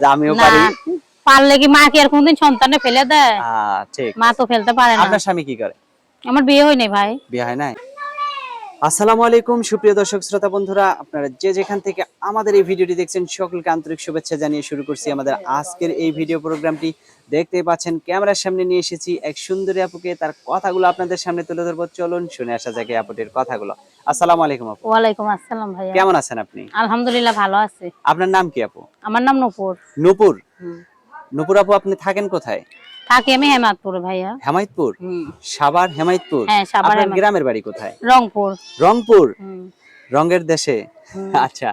যে আমিও পারি। পারলে কি মা কি আর কোনদিন সন্তানে ফেলে দেয়? ঠিক। মা তো ফেলতে পারে না। আপনার স্বামী কি করে? আমার বিয়ে হয় নাই ভাই। বিয়ে হয় নাই? আসসালামু আলাইকুম সুপ্রিয় দর্শক শ্রোতা বন্ধুরা। আপনারা যে যেখান থেকে আমাদের এই ভিডিওটি দেখছেন সকলকে আন্তরিক শুভেচ্ছা জানিয়ে শুরু করছি আমাদের আজকের এই ভিডিও প্রোগ্রামটি। দেখতেই পাচ্ছেন ক্যামেরার সামনে নিয়ে এসেছি এক সুন্দরী আপুকে। তার কথাগুলো আপনাদের সামনে তুলে ধরবো। চলুন শুনে আসা যাক আপুটির কথাগুলো। আসসালামু আলাইকুম আপু। ওয়ালাইকুম আসসালাম ভাইয়া। কেমন আছেন আপনি? আলহামদুলিল্লাহ ভালো আছে। আপনার নাম কি আপু? আমার নাম নূপুর। নূপুর? নূপুর আপু আপনি থাকেন কোথায়? থাকি আমি ভাইয়া। হেমায়তপুর? হুম। সাভার হেমায়তপুর? হ্যাঁ গ্রামের বাড়ি কোথায়? রংপুর। রংপুর? রঙের দেশে? আচ্ছা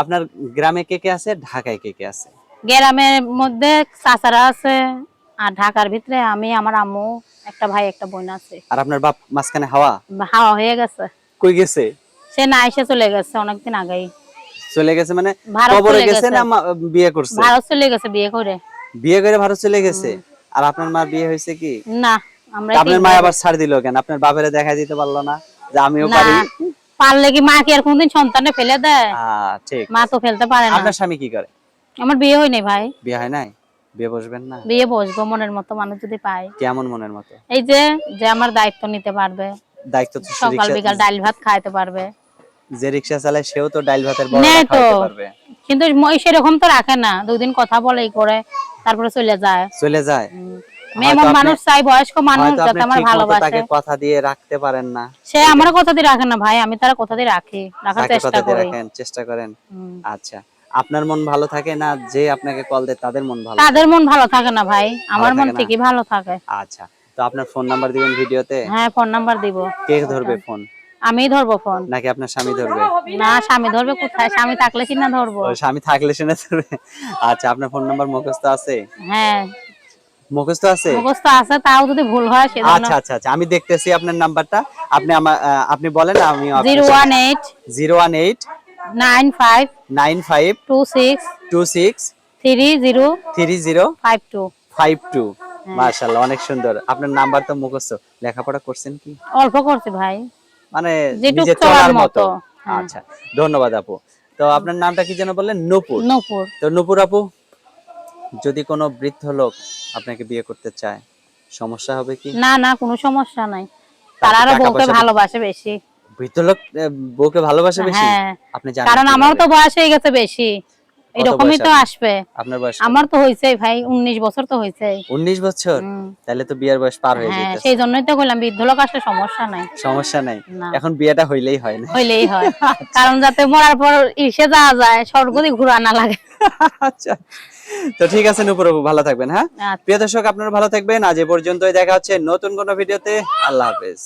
আপনার গ্রামে কে কে আছে ঢাকায় কে কে আছে? গ্রামের মধ্যে চাচারা আছে আর ঢাকার ভিতরে আমি আমার আম্মু একটা ভাই একটা বোন আছে। আর আপনার বাপ মাঝখানে হাওয়া? হাওয়া হয়ে গেছে। কই গেছে? সে না এসে চলে গেছে অনেকদিন আগেই। চলে গেছে মানে কবরে গেছে। না বিয়ে করছে? ভারত চলে গেছে বিয়ে করে। বিয়ে করে ভারত চলে গেছে? আর আপনার মার বিয়ে হয়েছে কি? না আমরা আপনার মা আবার ছাড় দিল কেন? আপনার বাপেরে দেখা দিতে পারল না যে আমিও পারি। পারলে কি মা কি আর কোনদিন সন্তানে ফেলে দেয়? আহ, ঠিক। মা তো ফেলতে পারে না। আপনার স্বামী কি করে? আমার বিয়ে হয়নি ভাই। বিয়ে হয় নাই? বিয়ে বসবেন না? বিয়ে বসবো মনের মতো মানুষ যদি পাই। কেমন মনের মতো? এই যে যে আমার দায়িত্ব নিতে পারবে। দায়িত্ব তো সকাল বিকাল ডাল ভাত খাইতে পারবে। যে রিক্সা চালায় সেও তো ডাইল ভাতের বড় নেই তো। খাওয়াতে পারবে। কিন্তু মই সেরকম তো রাখে না। দুই দিন কথা বলে এই করে তারপরে চলে যায়। চলে যায়। মেমন মানুষ চাই বয়স্ক মানুষ যাতে আমার ভালোবাসে। তাকে কথা দিয়ে রাখতে পারেন না। সে আমার কথা দিয়ে রাখে না ভাই আমি তার কথা দিয়ে রাখি রাখার চেষ্টা করি। রাখেন চেষ্টা করেন। আচ্ছা আপনার মন ভালো থাকে না? যে আপনাকে কল দেয় তাদের মন ভালো তাদের মন ভালো থাকে না ভাই আমার মন থাকে ঠিকই ভালো থাকে। আচ্ছা তো আপনার ফোন নাম্বার দিবেন ভিডিওতে? হ্যাঁ ফোন নাম্বার দিব। কে ধরবে ফোন? আমি ধরবো ফোন নাকি আপনার স্বামী ধরবে? না স্বামী ধরবে কোথায়? স্বামী থাকলে কি না ধরবো? ও, স্বামী থাকলে শুনে ধরবে? আচ্ছা আপনার ফোন নাম্বার মুখস্থ আছে? হ্যাঁ। মুখস্থ আছে? মুখস্থ আছে তাও যদি ভুল হয় সেজন্য। আচ্ছা আচ্ছা আচ্ছা আমি দেখতেছি আপনার নাম্বারটা। আপনি আমার আপনি বলেন আমি zero one eight zero one eight nine five nine five two six two six three zero three zero five two. Five two. হ্যাঁ। অনেক সুন্দর। আপনার নাম্বার তো মুখস্থ। লেখাপড়া করছেন কি? অল্প করছি ভাই। মানে নিজে চলার মতো হ্যাঁ। আচ্ছা ধন্যবাদ আপু। তো আপনার নামটা কি যেন বললেন? নূপুর। নূপুর। তো নূপুর আপু যদি কোনো বৃদ্ধ লোক আপনাকে বিয়ে করতে চায় সমস্যা হবে কি? না না কোনো সমস্যা নাই। তারা আরও বউকে ভালোবাসে বেশি। বৃদ্ধ লোক বউকে ভালোবাসে বেশি? হ্যাঁ আপনি জানেন কারণ আমারও তো বয়স হয়ে গেছে বেশি। এরকমই তো আসবে। আপনার বয়স আমার তো হয়েছে ভাই উনিশ বছর তো হয়েছে উনিশ বছর? তাহলে তো বিয়ের বয়স পার হয়ে হ্যাঁ সেই জন্যই তো বললাম বৃদ্ধ লোক আসলে সমস্যা নাই। সমস্যা নাই। এখন বিয়েটা হইলেই হয় না। হইলেই হয়। কারণ যাতে মরার পর ইসে যাওয়া যায় স্বর্গ দিয়ে ঘুরা না লাগে। আচ্ছা। তো ঠিক আছে নূপুর আপু ভালো থাকবেন হ্যাঁ? আচ্ছা। প্রিয় দর্শক আপনারা ভালো থাকবেন। আজ এ পর্যন্তই। দেখা হচ্ছে নতুন কোনো ভিডিওতে। আল্লাহ হাফেজ।